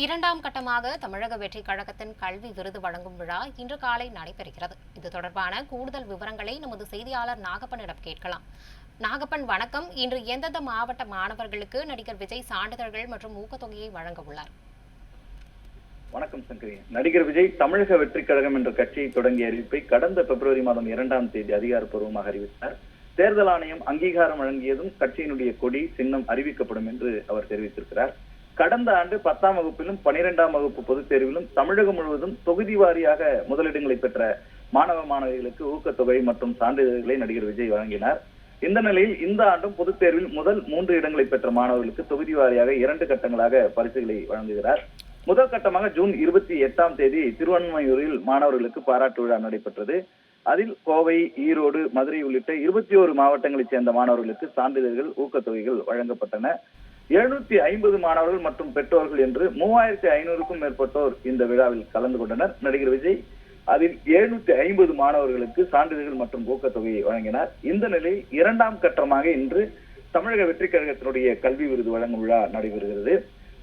இரண்டாம் கட்டமாக தமிழக வெற்றிக் கழகத்தின் கல்வி விருது வழங்கும் விழா இன்று காலை நடைபெறுகிறது. இது தொடர்பான கூடுதல் விவரங்களை நமது செய்தியாளர் நாகப்பனிடம் கேட்கலாம். நாகப்பன் வணக்கம். இன்று எந்தெந்த மாவட்ட மாணவர்களுக்கு நடிகர் விஜய் சான்றிதழ்கள் மற்றும் ஊக்கத்தொகையை வழங்க உள்ளார்? வணக்கம் சங்கரி. நடிகர் விஜய் தமிழக வெற்றி கழகம் என்ற கட்சியை தொடங்கிய அறிவிப்பை கடந்த பிப்ரவரி மாதம் இரண்டாம் தேதி அதிகாரப்பூர்வமாக அறிவித்தார். தேர்தல் ஆணையம் அங்கீகாரம் வழங்கியதும் கட்சியினுடைய கொடி சின்னம் அறிவிக்கப்படும் என்று அவர் தெரிவித்திருக்கிறார். கடந்த ஆண்டு பத்தாம் வகுப்பிலும் பனிரெண்டாம் வகுப்பு பொதுத் தேர்விலும் தமிழகம் முழுவதும் தொகுதி வாரியாக முதலிடங்களை பெற்ற மாணவ மாணவிகளுக்கு ஊக்கத்தொகை மற்றும் சான்றிதழ்களை நடிகர் விஜய் வழங்கினார். இந்த நிலையில் இந்த ஆண்டும் பொதுத் தேர்வில் முதல் மூன்று இடங்களை பெற்ற மாணவர்களுக்கு தொகுதி வாரியாக இரண்டு கட்டங்களாக பரிசுகளை வழங்குகிறார். முதல் கட்டமாக ஜூன் இருபத்தி எட்டாம் தேதி திருவண்மையூரில் மாணவர்களுக்கு பாராட்டு விழா நடைபெற்றது. அதில் கோவை ஈரோடு மதுரை உள்ளிட்ட இருபத்தி ஓரு மாவட்டங்களைச் சேர்ந்த மாணவர்களுக்கு சான்றிதழ்கள் ஊக்கத்தொகைகள் வழங்கப்பட்டன. எழுநூத்தி ஐம்பது மாணவர்கள் மற்றும் பெற்றோர்கள் என்று மூவாயிரத்தி ஐநூறுக்கும் மேற்பட்டோர் இந்த விழாவில் கலந்து கொண்டனர். நடிகர் விஜய் அதில் எழுநூத்தி ஐம்பது மாணவர்களுக்கு சான்றிதழ்கள் மற்றும் ஊக்கத்தொகையை வழங்கினார். இந்த நிலையில் இரண்டாம் கட்டமாக இன்று தமிழக வெற்றிக் கழகத்தினுடைய கல்வி விருது வழங்கும் விழா நடைபெறுகிறது.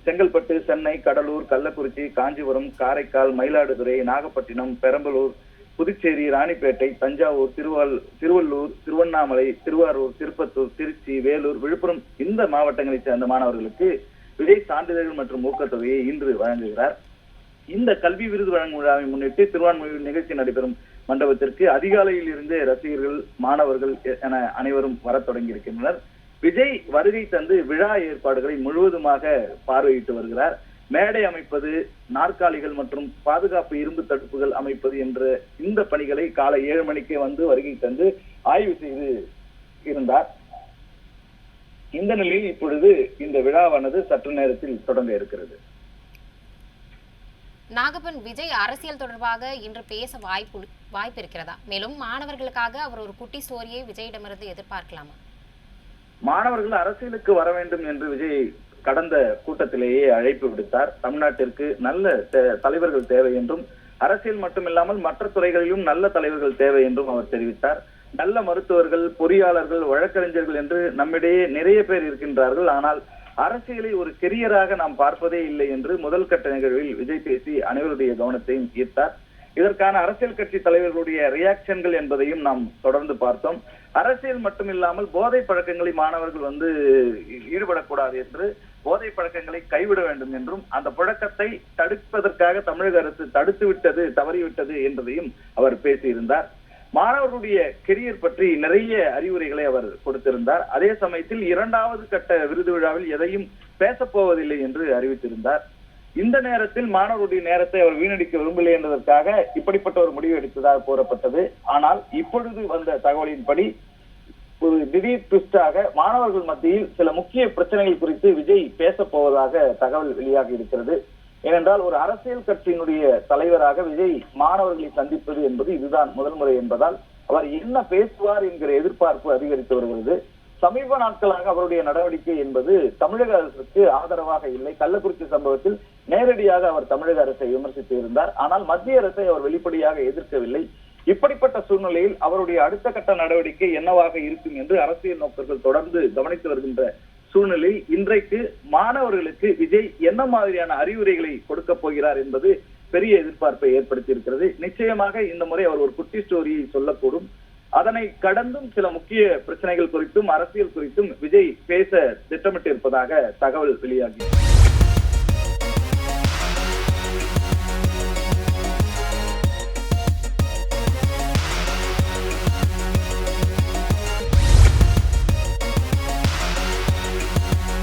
செங்கல்பட்டு சென்னை கடலூர் கள்ளக்குறிச்சி காஞ்சிபுரம் காரைக்கால் மயிலாடுதுறை நாகப்பட்டினம் பெரம்பலூர் புதுச்சேரி ராணிப்பேட்டை தஞ்சாவூர் திருவள் திருவள்ளூர் திருவண்ணாமலை திருவாரூர் திருப்பத்தூர் திருச்சி வேலூர் விழுப்புரம் இந்த மாவட்டங்களைச் சேர்ந்த மாணவர்களுக்கு விஜய் சான்றிதழ்கள் மற்றும் ஊக்கத்தொகையை இன்று வழங்குகிறார். இந்த கல்வி விருது வழங்கும் விழாவை முன்னிட்டு திருவான்மையூர் நிகழ்ச்சி நடைபெறும் மண்டபத்திற்கு அதிகாலையில் இருந்தே ரசிகர்கள் மாணவர்கள் என அனைவரும் வரத் தொடங்கியிருக்கின்றனர். விஜய் வருகை தந்து விழா ஏற்பாடுகளை முழுவதுமாக பார்வையிட்டு வருகிறார். மேடை அமைப்பது நாற்காலிகள் மற்றும் பாதுகாப்பு இரும்பு தடுப்புகள் அமைப்பது என்ற இந்த பணிகளை காலை ஏழு மணிக்கே வந்து வருகை தந்து ஆய்வு செய்து இருந்தார். இந்த நிலையில் இப்பொழுது இந்த விழாவானது சற்று நேரத்தில் தொடங்க இருக்கிறது. நாகப்பன் விஜய் அரசியல் தொடர்பாக இன்று பேச வாய்ப்பு வாய்ப்பு இருக்கிறதா? மேலும் மாணவர்களுக்காக அவர் ஒரு குட்டி ஸ்டோரியை விஜயிடமிருந்து எதிர்பார்க்கலாமா? மாணவர்கள் அரசியலுக்கு வர வேண்டும் என்று விஜய் கடந்த கூட்டத்திலேயே அழைப்பு விடுத்தார். தமிழ்நாட்டிற்கு நல்ல தலைவர்கள் தேவை என்றும் அரசியல் மட்டுமில்லாமல் மற்ற துறைகளிலும் நல்ல தலைவர்கள் தேவை என்றும் அவர் தெரிவித்தார். நல்ல மருத்துவர்கள் பொறியாளர்கள் வழக்கறிஞர்கள் என்று நம்மிடையே நிறைய பேர் இருக்கின்றார்கள். ஆனால் அரசியலை ஒரு கெரியராக நாம் பார்ப்பதே இல்லை என்று முதல் கட்ட நிகழ்வில் விஜய் பேசி அனைவருடைய கவனத்தையும் ஈர்த்தார். இதற்கான அரசியல் கட்சி தலைவர்களுடைய ரியாக்ஷன்கள் என்பதையும் நாம் தொடர்ந்து பார்த்தோம். அரசியல் மட்டுமில்லாமல் போதை பழக்கங்களை மாணவர்கள் வந்து ஈடுபடக்கூடாது என்று போதை பழக்கங்களை கைவிட வேண்டும் என்றும் அந்த புழக்கத்தை தடுப்பதற்காக தமிழக அரசு தடுத்து விட்டது தவறிவிட்டது என்பதையும் அவர் பேசியிருந்தார். மாணவர்களுடைய கெரியர் பற்றி நிறைய அறிவுரைகளை அவர் கொடுத்திருந்தார். அதே சமயத்தில் இரண்டாவது கட்ட விருது விழாவில் எதையும் பேசப் போவதில்லை என்று அறிவித்திருந்தார். இந்த நேரத்தில் மாணவருடைய நேரத்தை அவர் வீணடிக்க விரும்பவில்லை என்பதற்காக இப்படிப்பட்ட ஒரு முடிவு எடுத்ததாக கூறப்பட்டது. ஆனால் இப்பொழுது வந்த தகவலின்படி ஒரு திடீர் ட்விஸ்டாக மாணவர்கள் மத்தியில் சில முக்கிய பிரச்சனைகள் குறித்து விஜய் பேச போவதாக தகவல் வெளியாகி இருக்கிறது. ஏனென்றால் ஒரு அரசியல் கட்சியினுடைய தலைவராக விஜய் மாணவர்களை சந்திப்பது என்பது இதுதான் முதல் முறை என்பதால் அவர் என்ன பேசுவார் என்கிற எதிர்பார்ப்பு அதிகரித்து வருகிறது. சமீப நாட்களாக அவருடைய நடவடிக்கை என்பது தமிழக அரசுக்கு ஆதரவாக இல்லை. கள்ளக்குறிச்சி சம்பவத்தில் நேரடியாக அவர் தமிழக அரசை விமர்சித்து இருந்தார். ஆனால் மத்திய அரசை அவர் வெளிப்படையாக எதிர்க்கவில்லை. இப்படிப்பட்ட சூழ்நிலையில் அவருடைய அடுத்த கட்ட நடவடிக்கை என்னவாக இருக்கும் என்று அரசியல் நோக்கர்கள் தொடர்ந்து கவனித்து வருகின்ற சூழ்நிலையில் இன்றைக்கு மாணவர்களுக்கு விஜய் என்ன மாதிரியான அறிவுரைகளை கொடுக்க போகிறார் என்பது பெரிய எதிர்பார்ப்பை ஏற்படுத்தி இருக்கிறது நிச்சயமாக இந்த முறை அவர் ஒரு குட்டி ஸ்டோரியை சொல்லக்கூடும். அதனை கடந்தும் சில முக்கிய பிரச்சனைகள் குறித்தும் அரசியல் குறித்தும் விஜய் பேச திட்டமிட்டிருப்பதாக தகவல் வெளியாகி